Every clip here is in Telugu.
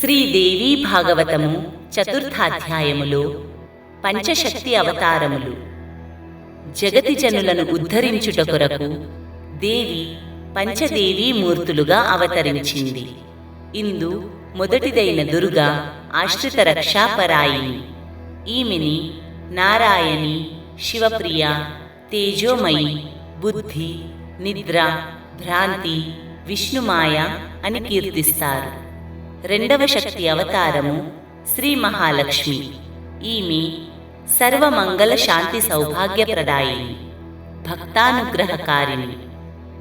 శ్రీదేవి భాగవతము చతుర్థాధ్యాయములో పంచశక్తి అవతారములు. జగతి జనులను ఉద్ధరించుట కొరకు దేవి పంచదేవీ మూర్తులుగా అవతరించింది. ఇందు మొదటిదైన దుర్గా ఆశ్రిత రక్షాపరాయిని ఈమెని నారాయణి శివప్రియ తేజోమయి బుద్ధి నిద్ర భ్రాంతి విష్ణుమాయ అని కీర్తిస్తారు. రెండవ శక్తి అవతారము శ్రీ మహాలక్ష్మి. ఈమె సర్వమంగళ శాంతి సౌభాగ్యప్రదాయిని భక్తానుగ్రహకారిణి.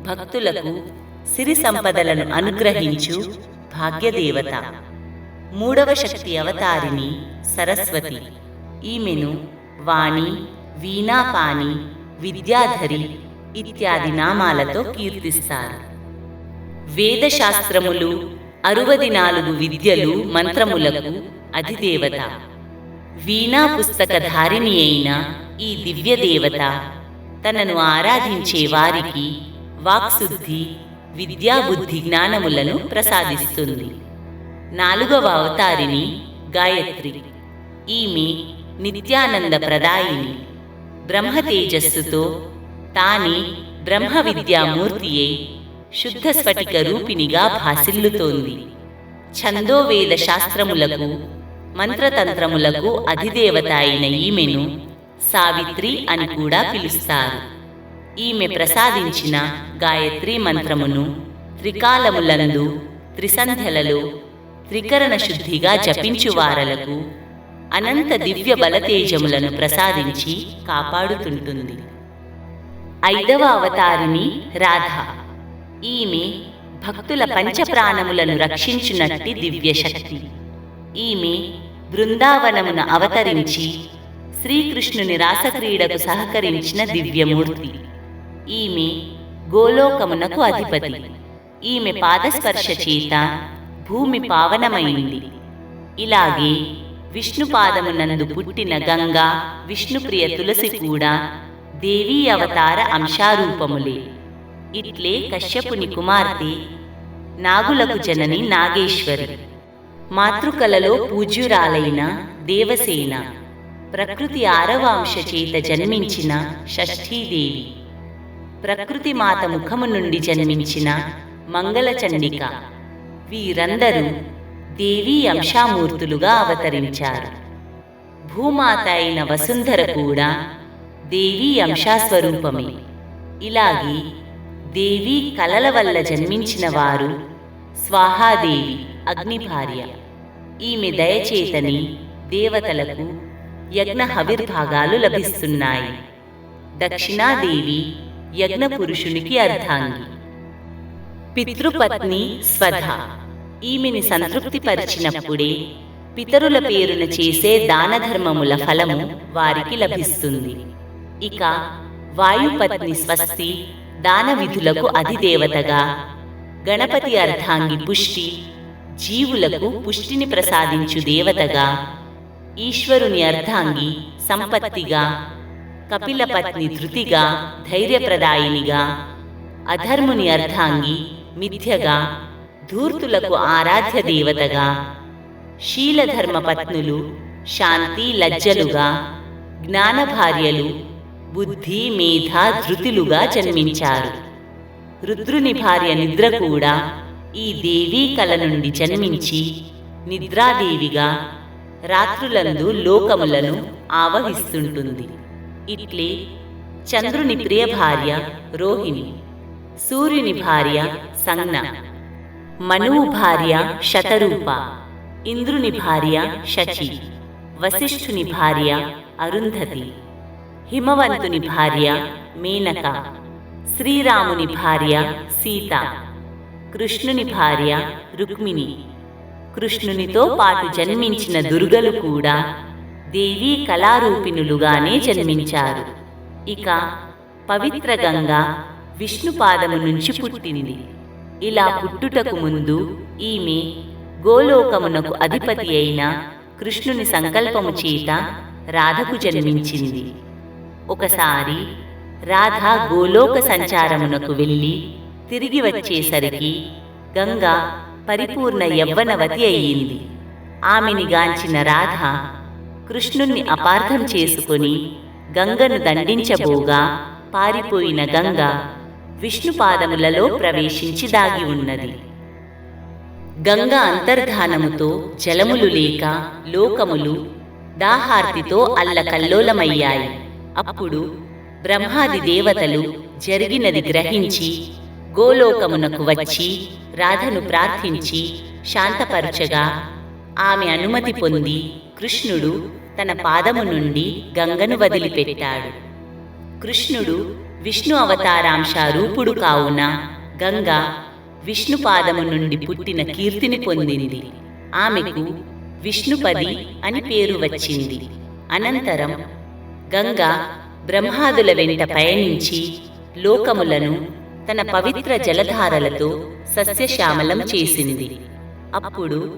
భక్తులకు సిరి సంపదలను అనుగ్రహించు భాగ్యదేవత. మూడవ శక్తి అవతారిణి సరస్వతి. ఈమెను వాణి వీణాపాని విద్యాధరి ఇత్యాది నామాలతో కీర్తిస్తారు. వేదశాస్త్రములు అరువది నాలుగు విద్యలు మంత్రములకు అధిదేవత. వీణా పుస్తకధారిణి అయిన ఈ దివ్యదేవత తనను ఆరాధించే వారికి వాక్శుద్ధి విద్యాబుద్ధి జ్ఞానములను ప్రసాదిస్తుంది. నాలుగవ అవతారిణి గాయత్రి. ఈమె నిత్యానంద ప్రదాయిని. బ్రహ్మ తేజస్సుతో తానే బ్రహ్మ విద్యామూర్తియే శుద్ధ స్ఫటిక రూపిణిగా భాసిల్లుతోంది. ఛందోవేద శాస్త్రములకు మంత్రతంత్రములకు అధిదేవత అయిన ఈమెను సావిత్రి అని కూడా పిలుస్తారు. ఈమె ప్రసాదించిన గాయత్రి మంత్రమును త్రికాలములందు త్రిసంధ్యలలో త్రికరణ శుద్ధిగా జపించువారలకు అనంత దివ్య బలతేజములను ప్రసాదించి కాపాడుతుంటుంది. ఐదవ అవతారిణి రాధ. ఈమె భక్తుల పంచప్రాణములను రక్షించునట్టి దివ్యశక్తి. ఈమె బృందావనమున అవతరించి శ్రీకృష్ణుని రాసక్రీడకు సహకరించిన దివ్యమూర్తి. ఈమె గోలోకమునకు అధిపతి. ఈమె పాదస్పర్శ చేత భూమి పావనమైంది. ఇలాగే విష్ణుపాదమునందు పుట్టిన గంగా విష్ణుప్రియ తులసి కూడా దేవీ అవతార అంశారూపములే. ఇట్లే కశ్యపుని కుమార్తె నాగులకు జనని నాగేశ్వరి. మాతృకలలో పూజ్యురాలైన దేవసేన. ప్రకృతి ఆరవాంశ చేత జన్మించిన షష్ఠీదేవి. ప్రకృతి మాత ముఖము నుండి జన్మించిన మంగళచండిక. వీరందరూ దేవీ అంశామూర్తులుగా అవతరించారు. భూమాత అయిన వసుంధర కూడా దేవీ అంశాస్వరూపమే. ఇలాగే దేవి కలల వల్ల జన్మించిన వారు స్వాహాదేవి అగ్నిభార్య. ఈమె దయచేతని దేవతలకు యజ్ఞ హవిర్భాగాలు లభిస్తున్నాయి. దక్షిణాదేవి యజ్ఞ పురుషునికి అర్ధాంగి. పితృపత్ని స్వధ. ఈమెని సంతృప్తిపరిచినప్పుడే పితరుల పేరున చేసే దానధర్మముల ఫలము వారికి లభిస్తుంది. ఇక వాయుపత్ని స్వస్తి దాన విధులకు అధిదేవతగా గణపతి అర్ధాంగి పుష్టి జీవులకు పుష్టిని ప్రసాదించు దేవతగా ఈశ్వరుని అర్ధాంగి సంపత్తిగా కపిలపత్ని ధృతిగా ధైర్యప్రదాయినిగా అధర్ముని అర్ధాంగి మిథ్యగా ధూర్తులకు ఆరాధ్య దేవతగా శీలధర్మ పత్నులు శాంతి లజ్జలుగా జ్ఞానభార్యలు బుద్ధి మేధ ధృతులుగా జన్మించారు. రుద్రుని భార్య నిద్ర కూడా ఈ దేవీ కళ నుండి జన్మించి నిద్రాదేవిగా రాత్రులందు లోకములను ఆవహిస్తుంటుంది. ఇట్లే చంద్రుని ప్రియ భార్య రోహిణి సూర్యుని భార్య సంజ్ఞ మనువు భార్య శతరూప ఇంద్రుని భార్య శచి వశిష్ఠుని భార్య అరుంధతి. హిమవంతుని భార్య మేనక శ్రీరాముని భార్య సీత కృష్ణుని భార్య రుక్మిణి. కృష్ణునితో పాటు జన్మించిన దుర్గలు కూడా దేవీ కళారూపిణులుగానే జన్మించారు. ఇక పవిత్ర గంగ విష్ణుపాదము నుంచి పుట్టింది. ఇలా పుట్టుటకు ముందు ఈమె గోలోకమునకు అధిపతి అయిన కృష్ణుని సంకల్పము చేత రాధకు జన్మించింది. ఒకసారి రాధ గోలోక సంచారమునకు వెళ్ళి తిరిగి వచ్చేసరికి గంగ పరిపూర్ణ యవ్వనవతి అయ్యింది ఆమెని గాంచిన రాధ కృష్ణుణ్ణి అపార్థం చేసుకుని గంగను దండించబోగా పారిపోయిన గంగ విష్ణుపాదములలో ప్రవేశించి దాగి ఉన్నది. గంగ అంతర్ధానముతో జలములు లేక లోకములు దాహార్తితో అల్లకల్లోలమయ్యాయి. అప్పుడు బ్రహ్మాది దేవతలు జరిగినది గ్రహించి గోలోకమునకు వచ్చి రాధను ప్రార్థించి శాంతపరచగా ఆమె అనుమతి పొంది కృష్ణుడు తన పాదము నుండి గంగను వదిలిపెట్టాడు. కృష్ణుడు విష్ణు అవతారాంశ రూపుడు కావున గంగ విష్ణుపాదము నుండి పుట్టిన కీర్తిని పొందింది. ఆమెకు విష్ణుపది అని పేరు వచ్చింది. అనంతరం గంగ బ్రహ్మాదుల వెంట పయనించి లోకములను తన పవిత్ర జలధారలతో సస్యశ్యామలం చేసింది. అప్పుడు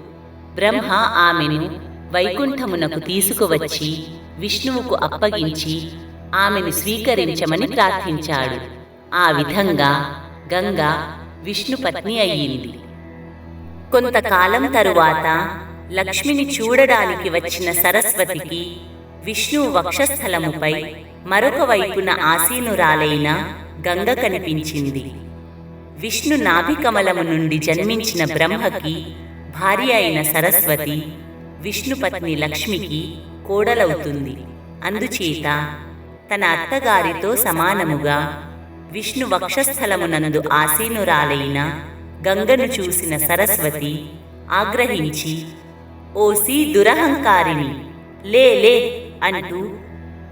బ్రహ్మ ఆమెను వైకుంఠమునకు తీసుకువచ్చి విష్ణువుకు అప్పగించి ఆమెను స్వీకరించమని ప్రార్థించాడు. ఆ విధంగా గంగ విష్ణుపత్ని అయ్యింది. కొంతకాలం తరువాత లక్ష్మిని చూడడానికి వచ్చిన సరస్వతికి విష్ణు వక్షస్థలముపై మరొక వైపున ఆసీనురాలైన గంగ కనిపించింది. విష్ణు నాభికమలము నుండి జన్మించిన బ్రహ్మకి భార్య అయిన సరస్వతి విష్ణుపత్ని లక్ష్మికి కోడలవుతుంది. అందుచేత తన అత్తగారితో సమానముగా విష్ణు వక్షస్థలమునందు ఆసీనురాలైన గంగను చూసిన సరస్వతి ఆగ్రహించి ఓసి దురహంకారిణి లే లే అంటూ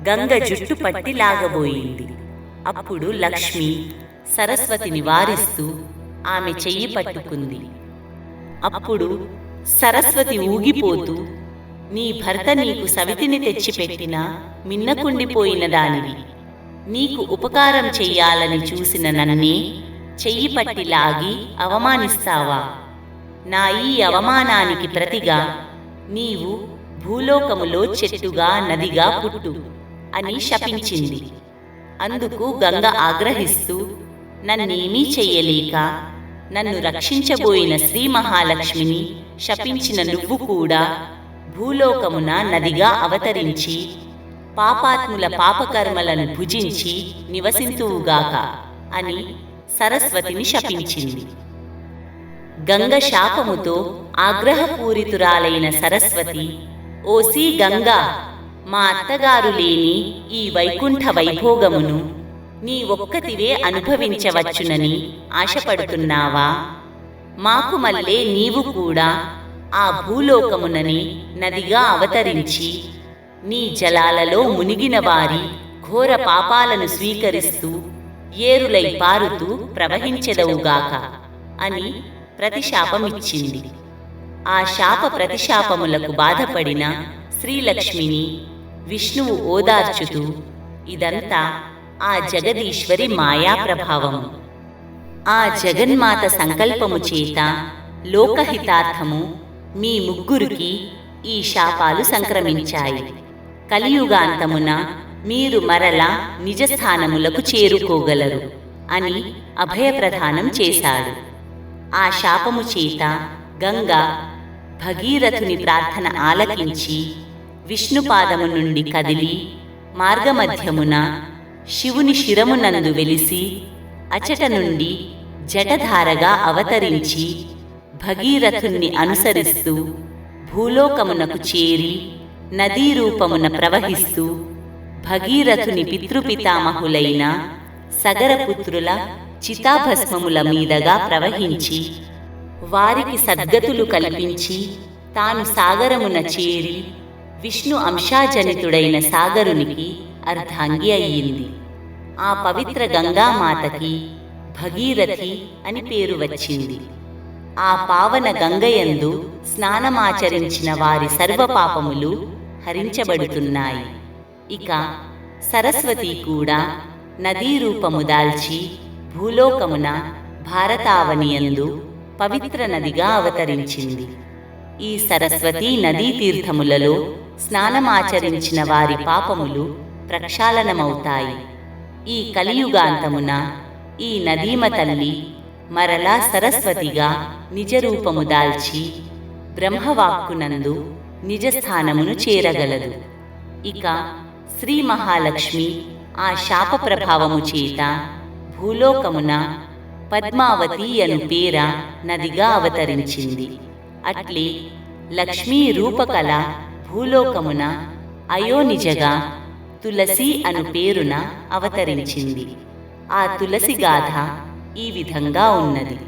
గంగ జుట్టు పట్టి లాగబోయింది అప్పుడు లక్ష్మి సరస్వతిని వారిస్తూ ఆమె చెయ్యి పట్టుకుంది. అప్పుడు సరస్వతి ఊగిపోతూ నీ భర్త నీకు సవితిని తెచ్చిపెట్టిన మిన్నకుండిపోయిన దానివి. నీకు ఉపకారం చెయ్యాలని చూసిన నన్నే చెయ్యి పట్టి లాగి అవమానిస్తావా? నా ఈ అవమానానికి ప్రతిగా నీవు భూలోకములో చెట్టుగా నదిగా పుట్టు అని శపించింది. అందుకు గంగ ఆగ్రహిస్తూ నన్నేమీ చెయ్యలేక నన్ను రక్షించబోయిన శ్రీ మహాలక్ష్మిని శపించిన నువ్వు కూడా భూలోకమున నదిగా అవతరించి పాపాత్ముల పాపకర్మలను భుజించి నివసింతువుగాక అని సరస్వతిని శపించింది. గంగ శాపముతో ఆగ్రహపూరితురాలైన సరస్వతి ఓసి గంగా మా అత్తగారు లేని ఈ వైకుంఠ వైభోగమును నీ ఒక్కతివే అనుభవించవచ్చునని ఆశపడుతున్నావా? మాకు మళ్ళే నీవు కూడా ఆ భూలోకమునని నదిగా అవతరించి నీ జలాలలో మునిగిన వారి ఘోర పాపాలను స్వీకరిస్తూ ఏరులై పారుతూ ప్రవహించెదవుగాక అని ప్రతిశాపమిచ్చింది. ఆ శాప ప్రతిశాపములకు బాధపడిన శ్రీలక్ష్మిని విష్ణువు ఓదార్చుతూ ఇదంతా ఆ జగదీశ్వరి మాయా ప్రభావము ఆ జగన్మాత సంకల్పము చేత లోకహితార్థము మీ ముగ్గురికి ఈ శాపాలు సంక్రమించాయి. కలియుగాంతమున మీరు మరల నిజస్థానములకు చేరుకోగలరు అని అభయప్రదానం చేశాడు. ఆ శాపము చేత గంగ భగీరథుని ప్రార్థన ఆలకించి విష్ణుపాదము నుండి కదిలి మార్గమధ్యమున శివుని శిరమునందు వెలిసి అచట నుండి జటధారగా అవతరించి భగీరథుణ్ణి అనుసరిస్తూ భూలోకమునకు చేరి నదీ రూపమున ప్రవహిస్తూ భగీరథుని పితృపితామహులైన సగరపుత్రుల చితాభస్మముల మీదగా ప్రవహించి వారికి సద్గతులు కల్పించి తాను సాగరమున చేరి విష్ణు అంశాజనితుడైన సాగరునికి అర్ధాంగి అయ్యింది. ఆ పవిత్ర గంగామాతకి భగీరథి అని పేరు వచ్చింది. ఆ పావన గంగయందు స్నానమాచరించిన వారి సర్వపాపములు హరించబడుతున్నాయి. ఇక సరస్వతి కూడా నదీ రూపము దాల్చి భూలోకమున భారతావనియందు పవిత్ర నదిగా అవతరించింది. ఈ సరస్వతి నదీ తీర్థములలో స్నానమాచరించిన వారి పాపములు ప్రక్షాళనమవుతాయి. ఈ కలియుగాంతమున ఈ నదీమ తల్లి మరలా సరస్వతిగా నిజరూపము దాల్చి బ్రహ్మవాక్కునందు నిజస్థానమును చేరగలదు. ఇక శ్రీ మహాలక్ష్మి ఆ శాప ప్రభావము చేత భూలోకమున పద్మావతి అను పేర నదిగా అవతరించింది. అట్లే లక్ష్మీ రూపకళ భూలోకమున అయోనిజగా తులసి అను పేరున అవతరించింది. ఆ తులసి గాథ ఈ విధంగా ఉన్నది.